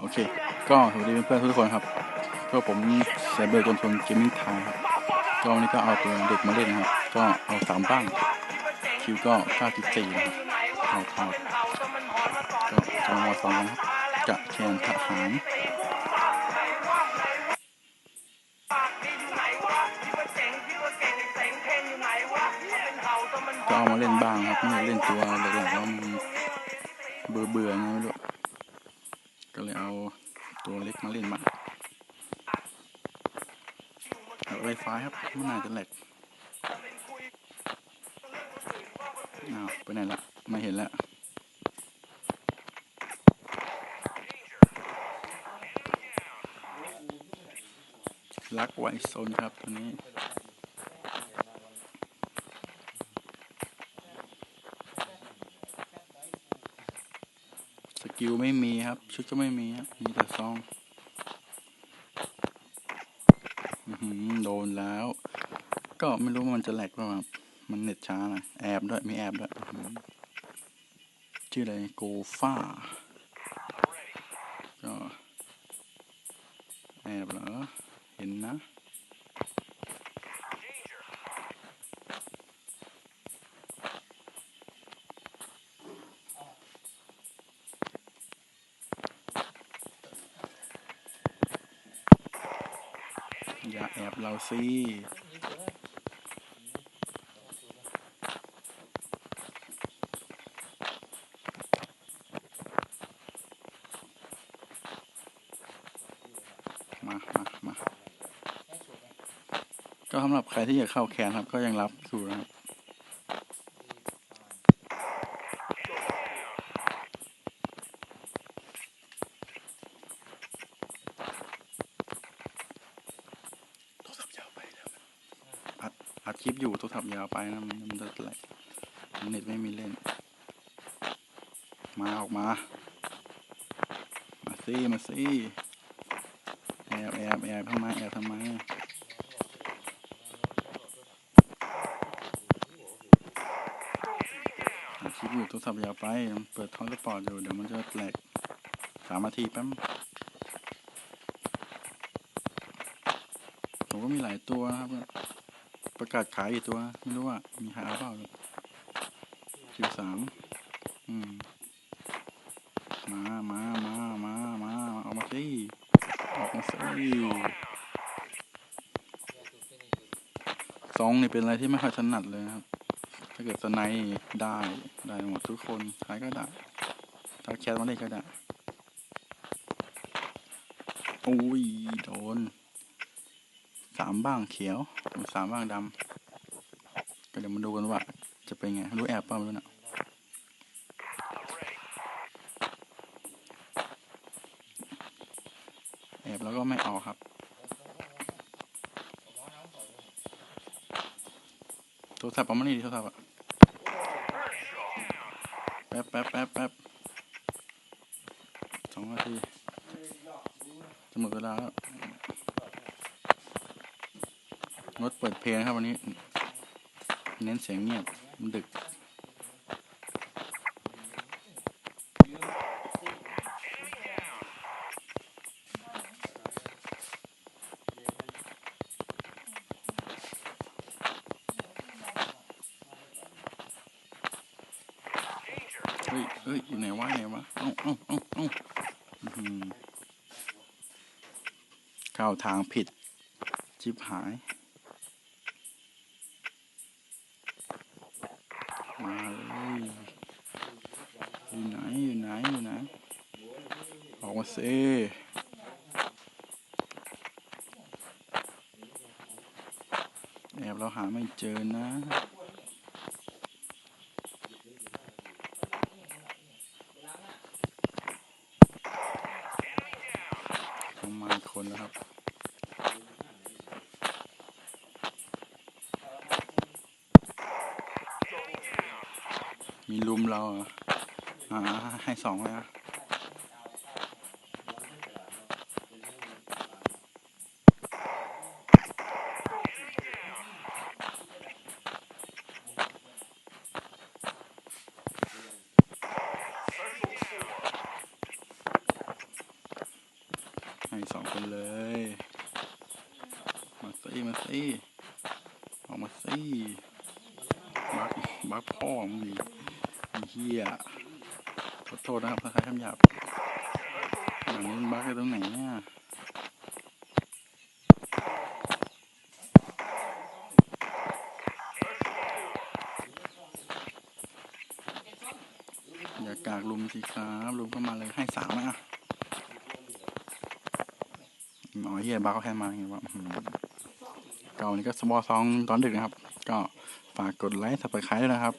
โอเค ก็สวัสดีเพื่อนๆทุกคนครับ ก็ผมเซเบอร์กนชนเกมมิ่งไทยครับก็วันนี้ก็เอาตัวเด็กมาเล่นนะครับ ก็เอาสามบ้าง คิวก็94นะครับเอาทอดก็จองวสองครับจะแข่งทหารก็เอามาเล่นบ้างครับไม่เล่นตัวหลักๆแล้วมันเบื่อเบื่อๆไงไม่รู้ ตัวเล็กมาเล่นมางเอาไวไฟครับไม่น่าจะแหลกอ้าวไปไหนละไม่เห็นแล้วลักไวโซนครับตัวนี้ กิลไม่มีครับ ชุดก็ไม่มีครับ มีแต่ซองอโดนแล้ว ก็ไม่รู้ว่ามันจะแหลกเปล่าครับ มันเน็ตช้านะแอบด้วย มีแอบด้วย ชื่ออะไรโกฟ้า ก็ แอบเหรอ เห็นนะาแอบเราสิมามามาก็สำหรับใครที่อยากเข้าแคนครับ ก็ยังรับอยู่นะครับ โทรศัพท์ยาวไปแล้ว อัดคลิปอยู่โทรศัพท์ยาวไปนะมันมันจะแหลกเน็ตไม่มีเล่น มาออกมา มาสิมาสิแอบแอบแอบทำไมแอบทำไมอัดคลิปอยู่โทรศัพท์ยาวไป เปิดทอนสปอร์ตอยู่ เดี๋ยวมันจะแหลกสามนาทีแป๊บผมก็มีหลายตัวนะครับ ประกาศขายอีกตัว ไม่รู้ว่า มีขายหรือเปล่าคิวสามอืม มามามามามาออกมาสิออกมาสิซองนี่เป็นอะไรที่ไม่ค่อยถนัดเลยครับ ถ้าเกิดสไนด์ได้ได้หมดทุกคนใครก็ได้ถ้าแคทมาได้ก็ได้อุ้ยโดน สามบ้างเขียวสามบ้างดำก็เดี๋ยวมาดูกันว่า จะเป็นไง รู้แอบเปล่าไม่รู้นะแอบแล้วก็ไม่ออกครับ โทรศัพท์เอามานี่ดิโทรศัพท์อะแป๊บแป๊บแป๊บแป๊บสองนาทีจะหมดเวลาแล้ว งดเปิดเพลงครับวันนี้ เน้นเสียงเงียบมันดึก เฮ้ยเฮ้ยอยู่ไหนวะไหนวะเอ้าเอ้าเอ้าเอ้าอื้อหือเข้าทางผิดชิบหาย มาเลยอยู่ไหนอยู่ไหนอยู่ไหนออกมาสิแอบเราหาไม่เจอนะประมาคนแล้วครับ มีลุมเราอ่าให้สองเลยอะสองคนเลย มาซี่มาซี่ออกมาซี่บักบักพ่อมึงดิ เฮียขอโทษนะครับถ้าใครคำหยาบอย่างนี้มันบักอยู่ตรงไหนเนี่ยอย่ากากลุมสิครับลุมเข้ามาเลยให้สามไหมอะอ๋อเฮียบักเขาแค่มาไงวะอื้อหือก็วันนี้ก็สมอซองตอนดึกนะครับ ก็ฝากกดไลค์สับสไครต์ด้วยนะครับ